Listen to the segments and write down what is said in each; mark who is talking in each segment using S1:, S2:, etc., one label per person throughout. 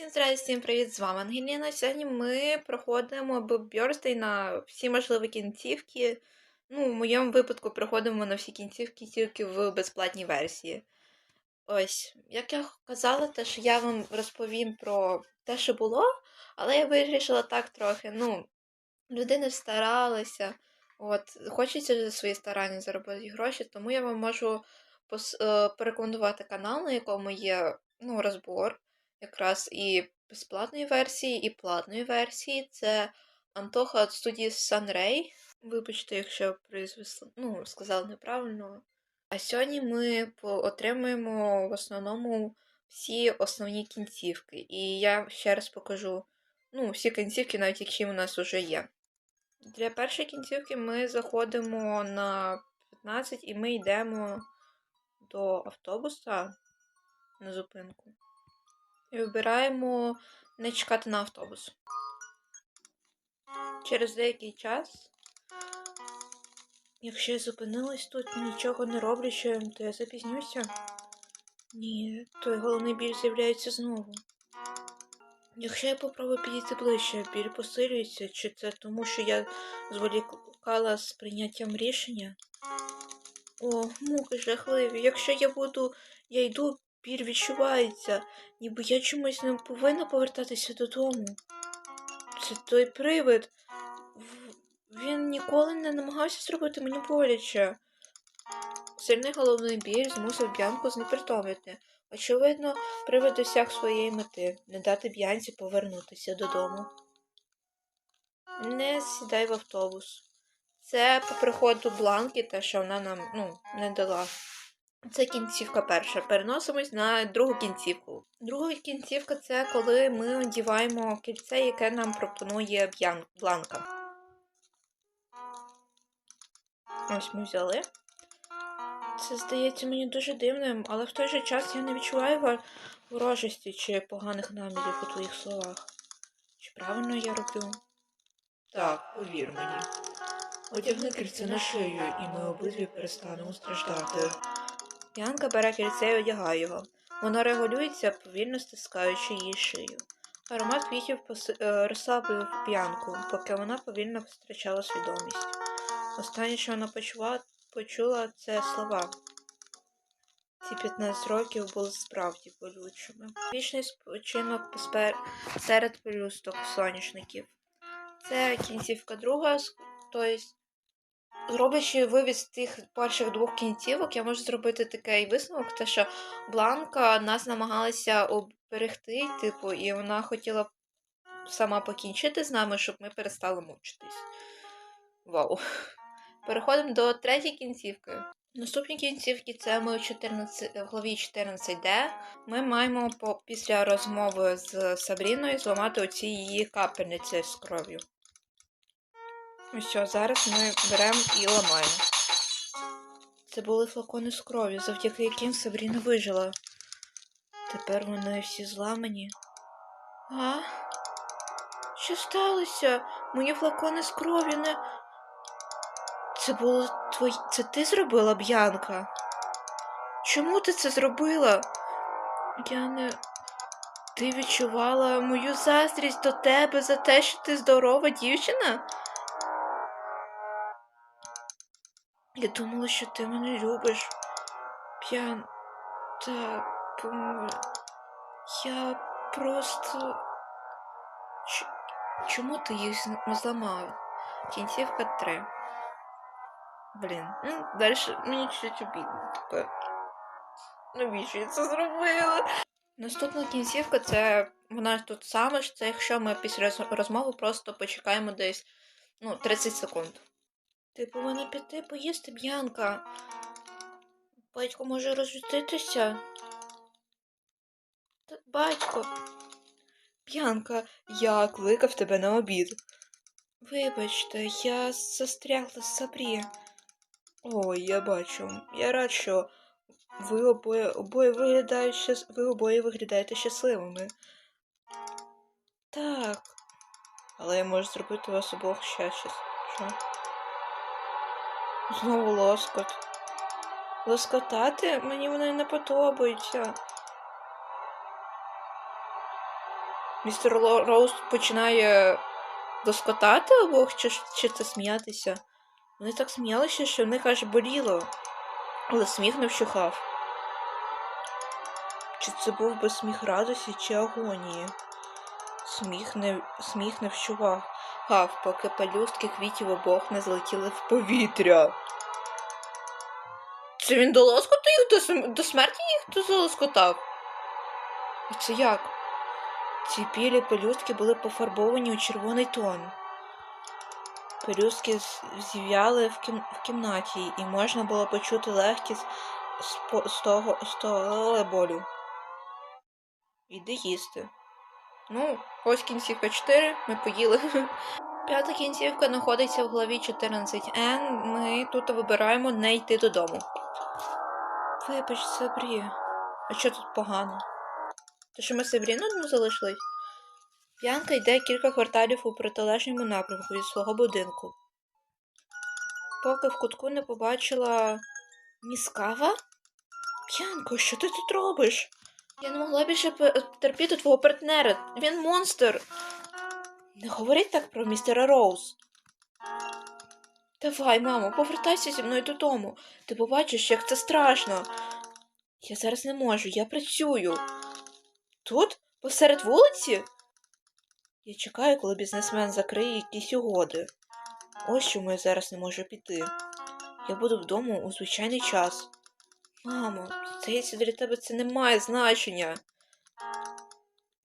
S1: Всім здравствуйте, всім привіт! З вами Ангеліна. Сьогодні ми проходимо Birthday на всі можливі кінцівки. Ну, в моєму випадку проходимо на всі кінцівки тільки в безплатній версії. Ось, як я казала, те, що я вам розповім про те, що було, але я вирішила так трохи. Ну, людина старалася, от, хочеться за свої старання заробити гроші, тому я вам можу е, порекомендувати канал, на якому є ну, розбор якраз і безплатної версії, і платної версії. Це Антоха від студії Sunray. Вибачте, якщо я прізвисно, ну, сказала неправильно. А сьогодні ми отримуємо в основному всі основні кінцівки. І я ще раз покажу ну, всі кінцівки, навіть якщо у нас вже є. Для першої кінцівки ми заходимо на 15 і ми йдемо до автобуса на зупинку. І вибираємо не чекати на автобус. Через деякий час, якщо я зупинилась тут, нічого не роблячи, то я запізнюся. Ні, той головний біль з'являється знову. Якщо я попробую підійти ближче, біль посилюється, чи це тому, що я зволікала з прийняттям рішення? О, муки жахливі. Якщо я буду, я йду, біль відчувається, ніби я чомусь не повинна повертатися додому. Це той привид. Він ніколи не намагався зробити мені боляче. Сильний головний біль змусив Б'янку знепритомити. Очевидно, привид досяг своєї мети не дати Б'янці повернутися додому. Не сідай в автобус. Це по приходу бланки, те, що вона нам ну, не дала. Це кінцівка перша. Переносимось на другу кінцівку. Друга кінцівка це коли ми одіваємо кільце, яке нам пропонує бланка. Ось ми взяли. Це здається мені дуже дивним, але в той же час я не відчуваю ва- ворожості чи поганих намірів у твоїх словах. Чи правильно я роблю?
S2: Так, повір мені. Одягни кільце на шию, і ми обидві перестанемо страждати.
S1: Янка бере кільце і одягає його. Воно регулюється, повільно стискаючи її шию. Аромат квітів поси- е, розслаблював п'янку, поки вона повільно втрачала свідомість. Останнє, що вона почула, почула, це слова. Ці 15 років були справді болючими. Вічний спочинок спер- серед пелюсток соняшників. Це кінцівка друга, тобто Роблячи вивід з тих перших двох кінцівок, я можу зробити такий висновок, те, що Бланка нас намагалася оберегти, типу, і вона хотіла сама покінчити з нами, щоб ми перестали мучитись. Вау. Переходимо до третьої кінцівки. Наступні кінцівки це ми 14, в главі 14D. Ми маємо по, після розмови з Сабріною зламати оці її капельниці з кров'ю. Ось що, зараз ми беремо і ламаємо. Це були флакони з кров'ю, завдяки яким Сабріна вижила. Тепер вони всі зламані. А? Що сталося? Мої флакони з кров'ю не. Це було твої. Це ти зробила, Б'янка? Чому ти це зробила? Я не. Ти відчувала мою заздрість до тебе за те, що ти здорова дівчина? Я думала, що ти мене любиш. П'ян. Та поможе. Я просто. Ч... Чому ти їх зламав? Кінцівка 3. Блін. Ну, далі мені чуть обідно таке. Навіщо я це зробила? Наступна кінцівка це вона тут саме це якщо ми після розмови просто почекаємо десь ну, 30 секунд. Ти повинна піти поїсти, Б'янка. Батько може розлютитися. Батько. Б'янка, я кликав тебе на обід. Вибачте, я застрягла з Сабрі. Ой, я бачу. Я рад, що ви обоє, обоє виглядають щас... ви обоє виглядаєте щасливими. Так. Але я можу зробити вас обох щасливими. Що? Знову лоскот. Лоскотати? Мені вони не подобаються. містер Роуз починає доскотати обох, чи, чи це сміятися. Вони так сміялися, що в них аж боліло, але сміх не вщухав. Чи це був би сміх радості чи агонії? Сміх не, сміх не вщував, гав, поки пелюстки квітів обох не злетіли в повітря. Це він до їх до, смерті їх залоскотав? А це як? Ці білі пелюстки були пофарбовані у червоний тон. Пелюстки зів'яли в, кім... в кімнаті, і можна було почути легкість з того з того болю. Іди їсти. Ну, ось кінцівка 4, ми поїли. П'ята кінцівка знаходиться в главі 14N. Ми тут вибираємо не йти додому. Вибач, Сабрі. А що тут погано? То що ми Сабріну одну залишились? П'янка йде кілька кварталів у протилежному напрямку від свого будинку. Поки в кутку не побачила міскава? П'янко, що ти тут робиш? Я не могла більше терпіти твого партнера. Він монстр. Не говоріть так про містера Роуз. Давай, мамо, повертайся зі мною додому. Ти побачиш, як це страшно. Я зараз не можу, я працюю. Тут? Посеред вулиці? Я чекаю, коли бізнесмен закриє якісь угоди. Ось чому я зараз не можу піти. Я буду вдома у звичайний час. Мамо, здається, для тебе це не має значення.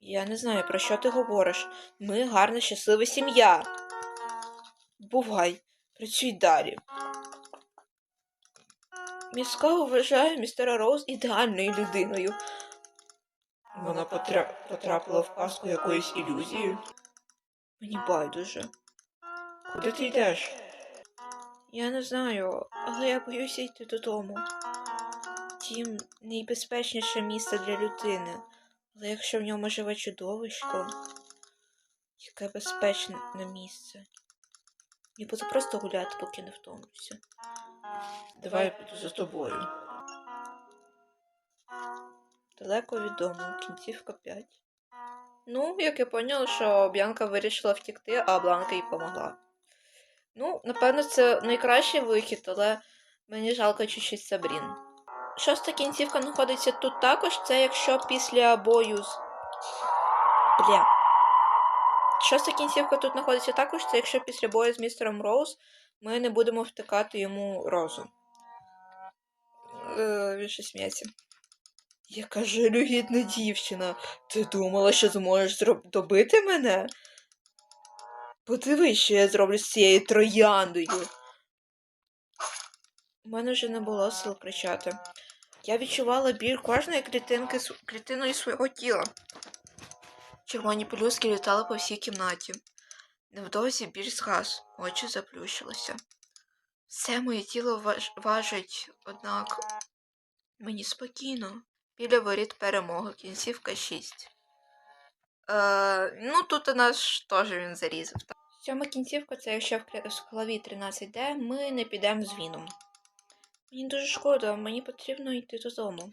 S1: Я не знаю, про що ти говориш. Ми гарна, щаслива сім'я. Бувай, працюй далі. Міська вважає містера Роуз ідеальною людиною.
S2: Вона потрапила в казку якоїсь ілюзії.
S1: Мені байдуже.
S2: Куди ти йдеш?
S1: Я не знаю, але я боюся йти додому. Дім найбезпечніше місце для людини. Але якщо в ньому живе чудовисько, яке безпечне місце. Я буду просто гуляти, поки не втомлюся.
S2: Давай я піду за тобою.
S1: Далеко від дому, кінцівка 5. Ну, як я поняла, що Б'янка вирішила втікти, а Бланка їй помогла. Ну, напевно, це найкращий вихід, але мені жалко чуть-чуть Сабрін. Шоста кінцівка знаходиться тут також, це якщо після бою з. Бля. Шоста кінцівка тут знаходиться також, це якщо після бою з містером Роуз ми не будемо втикати йому розу. Е, він щось сміється. Яка жалюгідна дівчина. Ти думала, що зможеш зроб... добити мене? Подивись, що я зроблю з цією трояндою. У мене вже не було сил кричати. Я відчувала біль кожної клітинки клітиною свого тіла. Червоні пелюстки літали по всій кімнаті. Невдовзі біль згас, очі заплющилися. Все моє тіло важ... важить, однак мені спокійно. Біля воріт перемоги, кінцівка 6. Е, ну, тут у нас теж він зарізав. Сьома кінцівка це якщо в голові 13D, ми не підемо з Віном. Мені дуже шкода, мені потрібно йти додому.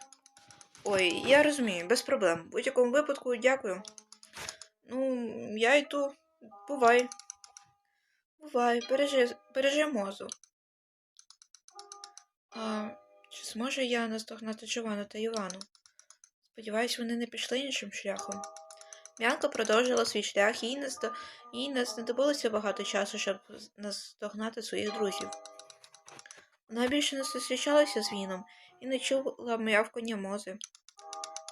S1: Ой, я розумію, без проблем. В будь-якому випадку дякую. Ну, я йду. Бувай. Бувай, бережи, бережи мозу. А, чи зможу я наздогнати Джованну та Івану? Сподіваюсь, вони не пішли іншим шляхом. М'янка продовжила свій шлях, їй не, зда... їй не знадобилося багато часу, щоб наздогнати своїх друзів. Вона більше не зустрічалася з Віном і не чула м'явкання мози.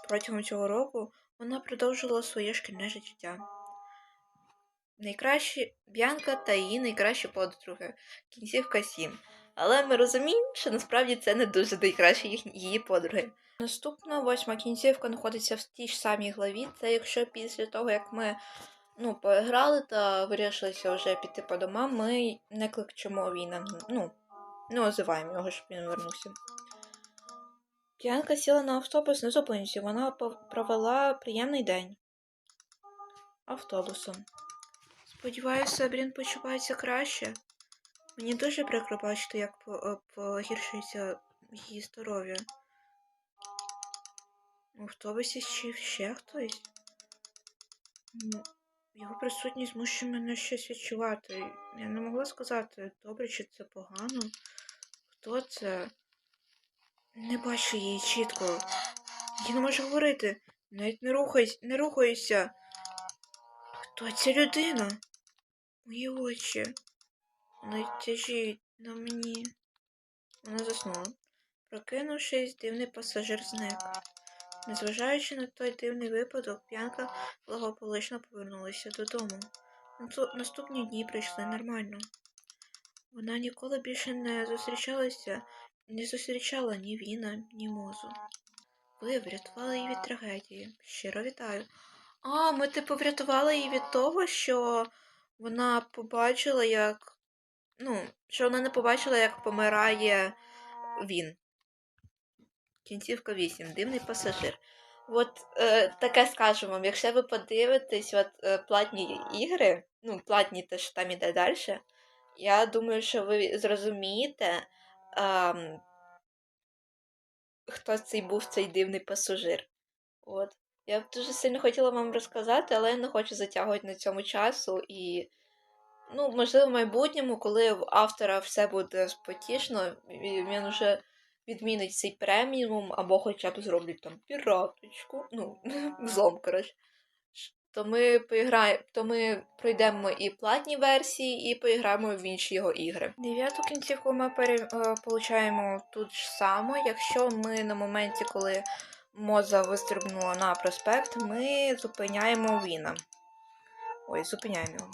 S1: Протягом цього року вона продовжила своє шкільне життя. Найкращі Б'янка та її найкращі подруги. Кінцівка 7. Але ми розуміємо, що насправді це не дуже найкращі її подруги. Наступна восьма кінцівка знаходиться в тій ж самій главі. Це якщо після того, як ми ну, поіграли та вирішилися вже піти по домам, ми не кличемо Віна. Ну, не озиваємо його, щоб він вернувся. П'янка сіла на автобус на зупинці. Вона провела приємний день автобусом. Сподіваюся, Сабрін почувається краще. Мені дуже прикро бачити, як е, погіршується її здоров'я. В автобусі ще, ще хтось? Його присутність змушує мене щось відчувати. Я не могла сказати, добре чи це погано. Хто це? Не бачу її чітко. Я не можу говорити. Навіть не рухайся, не рухайся. Хто ця людина? Мої очі. Вона тяжіють на мені. Вона заснула. Прокинувшись, дивний пасажир зник. Незважаючи на той дивний випадок, п'янка благополучно повернулася додому. Наступні дні пройшли нормально. Вона ніколи більше не зустрічалася, не зустрічала ні Віна, ні мозу. Ви врятували її від трагедії. Щиро вітаю. А, ми типу врятували її від того, що вона побачила, як. Ну, що вона не побачила, як помирає він. Кінцівка 8. Дивний пасажир. От е, таке скажу вам, якщо ви подивитесь от, е, платні ігри, ну, платні те, що там іде далі, я думаю, що ви зрозумієте, ем, хто цей був цей дивний пасажир. От. Я б дуже сильно хотіла вам розказати, але я не хочу затягувати на цьому часу. І, ну, можливо, в майбутньому, коли в автора все буде спотішно, він вже відмінить цей преміум, або хоча б зроблять там піраточку, ну, взлом, коротше. То ми поіграємо, то ми пройдемо і платні версії, і поіграємо в інші його ігри. Дев'яту кінцівку ми пере, е, получаємо тут ж само. Якщо ми на моменті, коли Моза вистрибнула на проспект, ми зупиняємо Віна. Ой, зупиняємо його.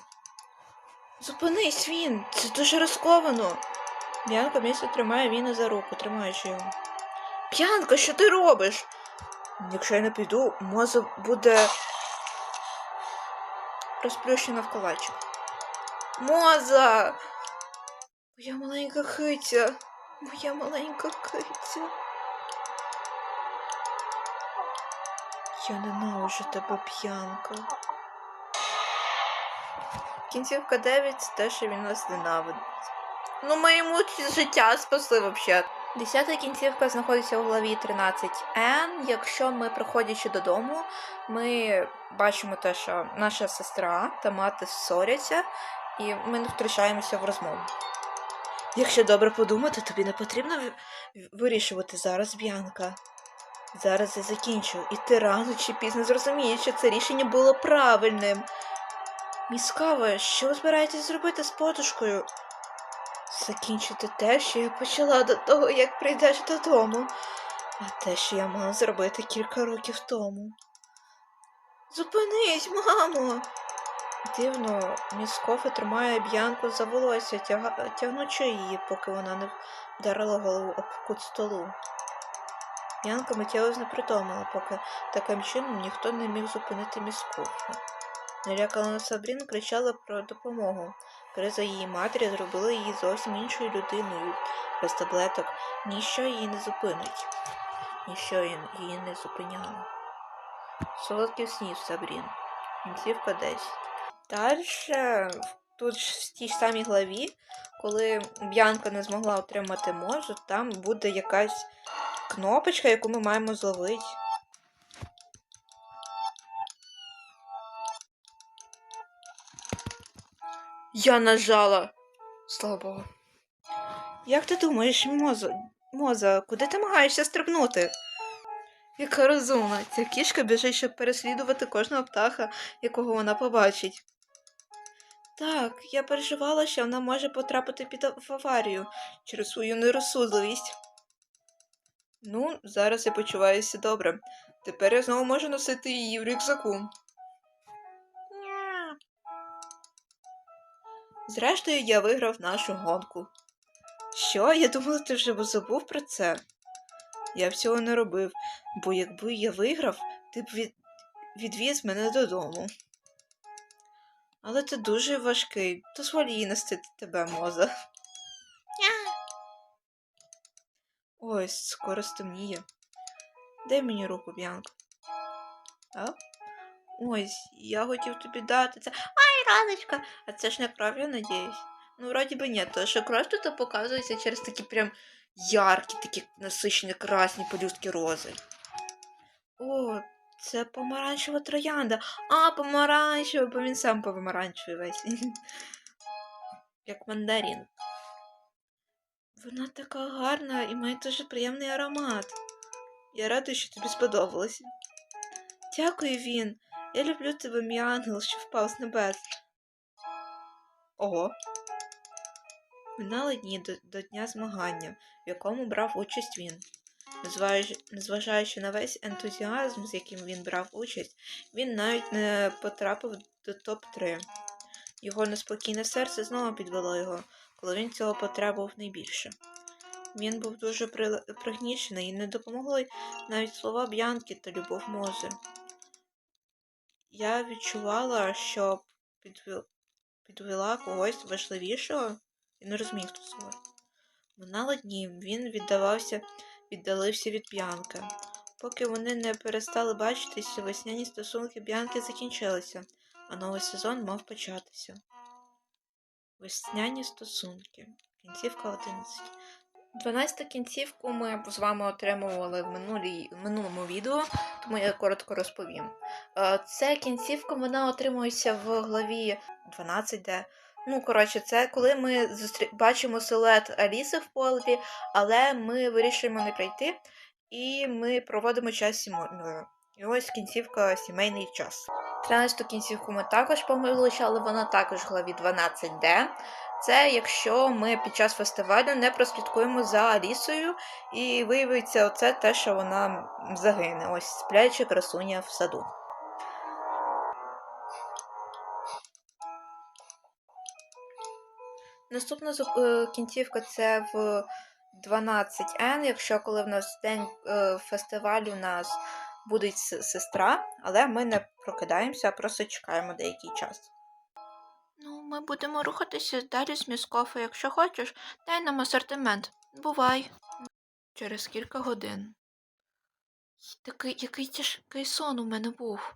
S1: Зупинись, він! Це дуже ризиковано. Б'янка місце тримає Віна за руку, тримаючи його. Б'янка, що ти робиш? Якщо я не піду, Моза буде розплющена в калачик. Моза! Моя маленька киця. Моя маленька киця. Я ненавиджу тебе, п'янка. Кінцівка 9 це те, що він нас ненавидить. Ну, ми йому життя спасли взагалі. Десята кінцівка знаходиться у главі 13N. Якщо ми, приходячи додому, ми бачимо те, що наша сестра та мати ссоряться, і ми не втручаємося в розмову. Якщо добре подумати, тобі не потрібно вирішувати зараз, Б'янка. Зараз я закінчу, і ти рано чи пізно зрозумієш, що це рішення було правильним. Міскаве, що ви збираєтесь зробити з подушкою? Закінчити те, що я почала до того, як прийдеш додому, а те, що я мала зробити кілька років тому. Зупинись, мамо. Дивно, міс Кофе тримає б'янку за волосся, тяга... тягнучи її, поки вона не вдарила голову об кут столу. Б'янка миттєво знепритомила, поки таким чином ніхто не міг зупинити міс Кофе. Налякана Сабріна кричала про допомогу. Криза її матері зробила її зовсім іншою людиною. Без таблеток ніщо її не зупинить. Ніщо її не зупиняло. Солодкий снів Сабрін. Кінцівка 10. Далі, тут ж в тій самій главі, коли Б'янка не змогла отримати можу, там буде якась кнопочка, яку ми маємо зловити. Я нажала. Слава Богу. Як ти думаєш, Моза, Моза, куди ти намагаєшся стрибнути? Яка розумна, ця кішка біжить, щоб переслідувати кожного птаха, якого вона побачить. Так, я переживала, що вона може потрапити під в аварію через свою нерозсудливість. Ну, зараз я почуваюся добре. Тепер я знову можу носити її в рюкзаку. Зрештою, я виграв нашу гонку. Що? Я думала, ти вже забув про це. Я б цього не робив, бо якби я виграв, ти б від... відвіз мене додому. Але ти дуже важкий, дозволь їй нести тебе, моза. Ось, скоро стемніє. Дай мені руку, Б'янка. А? Ось, я хотів тобі дати це. Ай, раночка! А це ж не кров, я надіюсь. Ну, вроді би ні, то що кров тут показується через такі прям яркі, такі насичені красні полюстки рози. О, Це помаранчева троянда. А, помаранчева, бо він сам помаранчевий весь. Як мандарин. Вона така гарна і має дуже приємний аромат. Я рада, що тобі сподобалося. Дякую, він. Я люблю тебе, мій ангел, що впав з небес. Ого. Минали дні до, до дня змагання, в якому брав участь він. Незважаючи, на весь ентузіазм, з яким він брав участь, він навіть не потрапив до топ-3. Його неспокійне серце знову підвело його, коли він цього потребував найбільше. Він був дуже пригнічений і не допомогли навіть слова Б'янки та любов Мози. Я відчувала, що підвел... підвела когось важливішого і не розумів, хто це. Минало дні, він віддавався, віддалився від Б'янки. Поки вони не перестали бачитися, весняні стосунки Б'янки закінчилися, а новий сезон мав початися. Весняні стосунки. Кінцівка 11. 12 кінцівку ми з вами отримували в минулій, в минулому відео, тому я коротко розповім. Це кінцівка вона отримується в главі 12, де. Ну, коротше, це коли ми зустрі... бачимо силует Аліси в полі, але ми вирішуємо не прийти, і ми проводимо час сімейною. І ось кінцівка сімейний час. 13 кінцівку ми також помилучали, вона також в главі 12D. Це якщо ми під час фестивалю не прослідкуємо за Алісою, і виявиться оце те, що вона загине. Ось спляча красуня в саду. Наступна е, кінцівка це в 12N, якщо коли в нас день е, фестивалю у нас буде сестра, але ми не прокидаємося, а просто чекаємо деякий час. Ну, ми будемо рухатися далі з міскофа. Якщо хочеш, дай нам асортимент. Бувай. Через кілька годин. Такий, який тяжкий сон у мене був.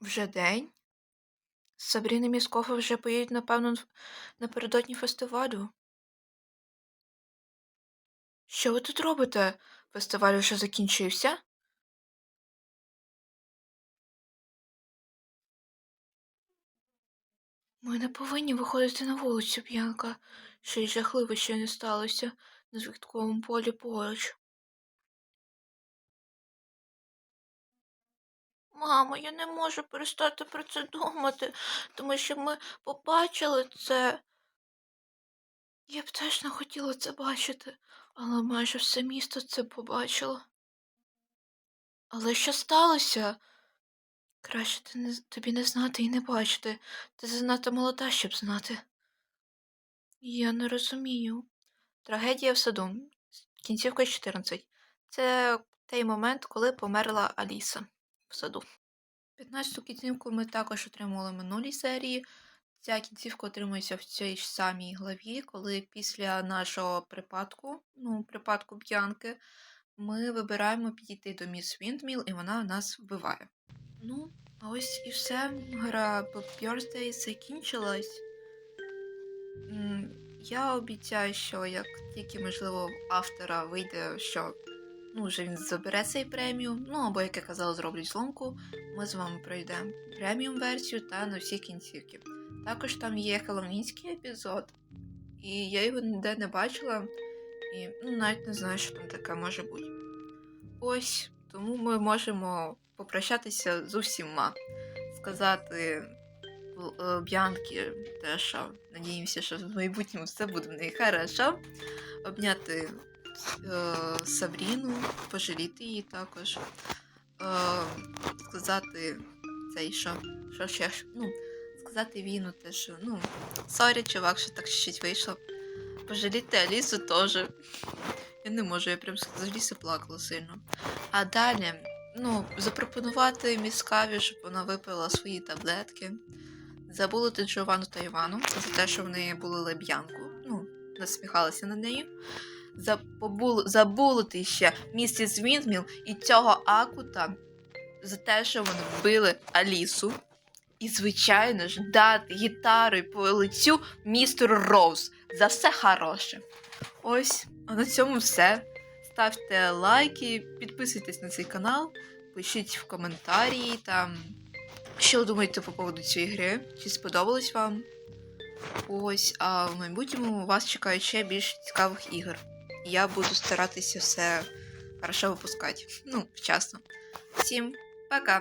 S1: Вже день? Сабріна і Міскофа вже поїдуть, напевно, напередодні фестивалю. Що ви тут робите? Фестиваль вже закінчився? Ми не повинні виходити на вулицю, Б'янка. Ще й жахливо ще не сталося на звідковому полі поруч. Мамо, я не можу перестати про це думати, тому що ми побачили це. Я б теж не хотіла це бачити, але майже все місто це побачило. Але що сталося? Краще ти не, тобі не знати і не бачити. Ти занадто молода, щоб знати. Я не розумію. Трагедія в саду. Кінцівка 14. Це той момент, коли померла Аліса в саду. 15-ту кінцівку ми також отримали в минулій серії. Ця кінцівка отримується в цій ж самій главі, коли після нашого припадку, ну, припадку п'янки, ми вибираємо підійти до міс Віндміл, і вона нас вбиває. Ну, а ось і все. Гра Bob Birthday закінчилась. Я обіцяю, що як тільки, можливо, в автора вийде, що ну, вже він забере цей преміум, ну або, як я казала, зроблять зломку, ми з вами пройдемо преміум версію та на всі кінцівки. Також там є хеллоуінський епізод, і я його ніде не бачила, і ну, навіть не знаю, що там таке може бути. Ось, тому ми можемо попрощатися з усіма, сказати е, Б'янки те, що надіємося, що в майбутньому все буде в неї хорошо. Обняти е, Сабріну, пожаліти її також. Е, сказати цей, що, що ще, ну, сказати Віну те, що, ну, сорі, чувак, що так щось вийшло. Пожаліти Алісу теж. Я не можу, я прям з Аліси плакала сильно. А далі, ну, запропонувати міскаві, щоб вона випила свої таблетки. Забулити Джованну та Івану за те, що вони були леб'янку. Ну, насміхалися над нею. Забул, забулити ще місіс Віндміл і цього Акута за те, що вони вбили Алісу. І, звичайно ж, дати гітарою по лицю містеру Роуз за все хороше. Ось, а на цьому все. Ставте лайки, підписуйтесь на цей канал. пишіть в коментарі там, що ви думаєте по поводу цієї гри, чи сподобалось вам. Ось, а в майбутньому вас чекають ще більш цікавих ігор. Я буду старатися все хорошо випускати. Ну, вчасно. Всім пока!